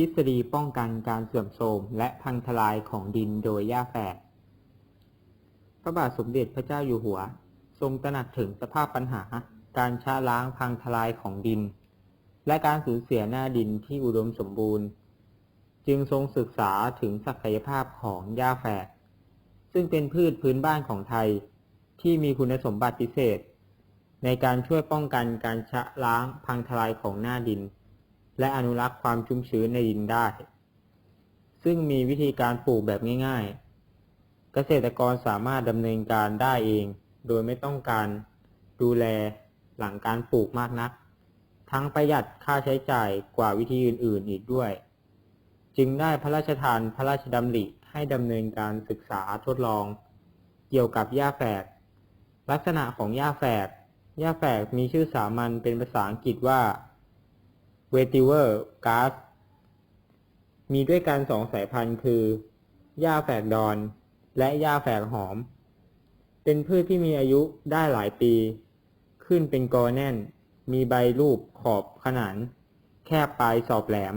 ทฤษฎีป้องกันการเสื่อมโทรมและพังทลายของดินโดยหญ้าแฝก พระบาทสมเด็จพระเจ้าอยู่หัว ทรงตระหนักถึงสภาพปัญหาการชะล้างพังทลายของดิน และการสูญเสียหน้าดินที่อุดมสมบูรณ์ จึงทรงศึกษาถึงศักยภาพของหญ้าแฝก ซึ่งเป็นพืชพื้นบ้านของไทยที่มีคุณสมบัติพิเศษ ในการช่วยป้องกันการชะล้างพังทลายของหน้าดิน และอนุรักษ์ความชุ่มชื้นในดินได้ ซึ่งมีวิธีการปลูกแบบง่าย ๆ เกษตรกรสามารถดำเนินการได้เอง โดยไม่ต้องการดูแลหลังการปลูกมากนัก ทั้งประหยัดค่าใช้จ่ายกว่าวิธีอื่น ๆ อีกด้วย จึงได้พระราชทานพระราชดำริให้ดำเนินการศึกษาทดลอง เกี่ยวกับหญ้าแฝก ลักษณะของหญ้าแฝกหญ้าแฝกมีชื่อสามัญเป็นภาษาอังกฤษว่า vetiver grass มีด้วยกันสองสายพันธุ์คือ หญ้าแฝกดอน และหญ้าแฝกหอม เป็นพืชที่มีอายุได้หลายปี ขึ้นเป็นกอแน่น มีใบรูปขอบขนาน แคบปลายสอบแหลม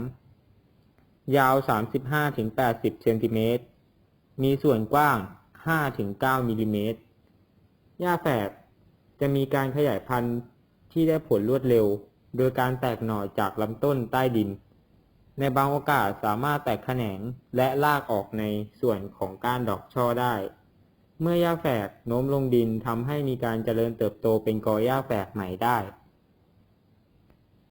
ยาว 35-80 เซนติเมตร มีส่วนกว้าง 5-9 มิลลิเมตร หญ้าแฝกจะมีการขยายพันธุ์ที่ได้ผลรวดเร็ว โดยการแตกหน่อจากลำต้นใต้ดิน ในบางโอกาสสามารถแตกแขนงและลากออกในส่วนของก้านดอกช่อได้ เมื่อหญ้าแฝกโน้มลงดินทำให้มีการเจริญเติบโตเป็นกอหญ้าแฝกใหม่ได้